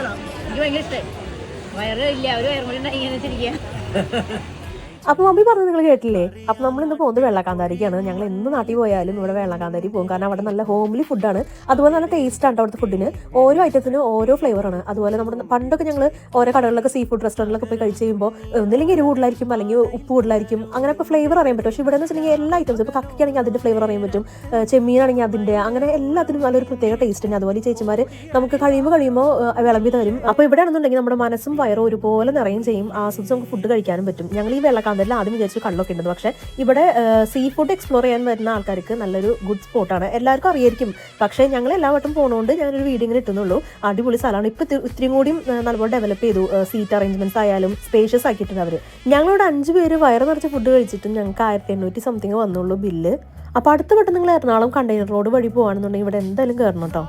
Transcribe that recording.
ഇഷ്ടമാണോ എനിക്ക് ഭയങ്കര ഇഷ്ടമായി വയറ് ഇല്ല ഒരു വയറും ഇങ്ങനെ വെച്ചിരിക്കുക അപ്പോൾ മമ്മി പറഞ്ഞു നിങ്ങൾ കേട്ടില്ലേ? അപ്പോൾ നമ്മൾ ഇന്ന് പോകുന്നത് വെള്ളക്കാന്താരിക്കാണ്. ഞങ്ങൾ എന്ത് നാട്ടിൽ പോയാലും ഇവിടെ വെള്ളക്കാന്താരി പോകും. കാരണം അവിടെ നല്ല ഹോംലി ഫുഡാണ് അതുപോലെ നല്ല ടേസ്റ്റ് ആണ് അവിടുത്തെ ഫുഡിന് ഓരോ ഐറ്റത്തിനും ഓരോ ഫ്ലേവറാണ് അതുപോലെ നമ്മുടെ പണ്ടൊക്കെ ഞങ്ങൾ ഓരോ കടകളിലൊക്കെ സീ ഫുഡ് റെസ്റ്റോറന്റിലൊക്കെ പോയി കഴിച്ച് കഴിയുമ്പോൾ ഒന്നില്ലെങ്കിൽ എരിവ് കൂടുതലായിരിക്കും അല്ലെങ്കിൽ ഉപ്പ് കൂടുതലായിരിക്കും. അങ്ങനെ ഇപ്പോൾ ഫ്ലേവർ അറിയാൻ പറ്റും. പക്ഷേ ഇവിടെ എന്ന് വെച്ചിട്ടുണ്ടെങ്കിൽ എല്ലാ ഐറ്റംസും ഇപ്പോൾ കക്കയ്ക്കാണെങ്കിൽ അതിന്റെ ഫ്ലേവർ അറിയാൻ പറ്റും. ചെമ്മീനാണെങ്കിൽ അതിന്റെ അങ്ങനെ എല്ലാത്തിനും നല്ലൊരു പ്രത്യേക ടേസ്റ്റ് ഉണ്ട് അതുപോലെ ചേച്ചിമാർ നമുക്ക് കഴിയുമ്പോൾ കഴിയുമ്പോൾ വിളമ്പി തരും. അപ്പോൾ ഇവിടെ ആണെന്നുണ്ടെങ്കിൽ നമ്മുടെ മനസ്സും വയറും ഒരുപോലെ നിറയും ചെയ്യും. ആസ്വദിച്ച് നമുക്ക് ഫുഡ് കഴിക്കാനും പറ്റും. ഞങ്ങൾ ഈ വെള്ളക്കാന്തലിൽ ആദ്യം വിചാരിച്ചു കള്ളൊക്കെ ഉണ്ടെന്ന്. പക്ഷേ ഇവിടെ സീ ഫുഡ് എക്സ്പ്ലോർ ചെയ്യാൻ വരുന്ന ആൾക്കാർക്ക് നല്ലൊരു ഗുഡ് സ്പോട്ടാണ് എല്ലാവർക്കും അറിയായിരിക്കും. പക്ഷേ ഞങ്ങൾ എല്ലാ വട്ടം പോകുന്നതുകൊണ്ട് ഞാനൊരു വീഡിയോ ഇങ്ങനെ ഇട്ടുന്നുള്ളൂ. അടിപൊളി സ്ഥലമാണ്. ഇപ്പോൾ ഇത്രയും കൂടിയും നല്ലപോലെ ഡെവലപ്പ് ചെയ്തു. സീറ്റ് അറേഞ്ച്മെന്റ്സ് ആയാലും സ്പേഷ്യസ് ആക്കിയിട്ടുണ്ട് അവർ ഞങ്ങളോട് അഞ്ച് പേര് വയറ് നിറച്ച് ഫുഡ് കഴിച്ചിട്ടും ഞങ്ങൾക്ക് ആയിരത്തി എണ്ണൂറ്റി സംതിങ് വന്നുള്ളൂ ബില്ല് അപ്പോൾ അടുത്ത വട്ടം നിങ്ങൾ എറണാകുളം കണ്ടെയ്നർ റോഡ് വഴി പോകുകയാണെന്നുണ്ടെങ്കിൽ ഇവിടെ എന്തായാലും കയറണം കേട്ടോ.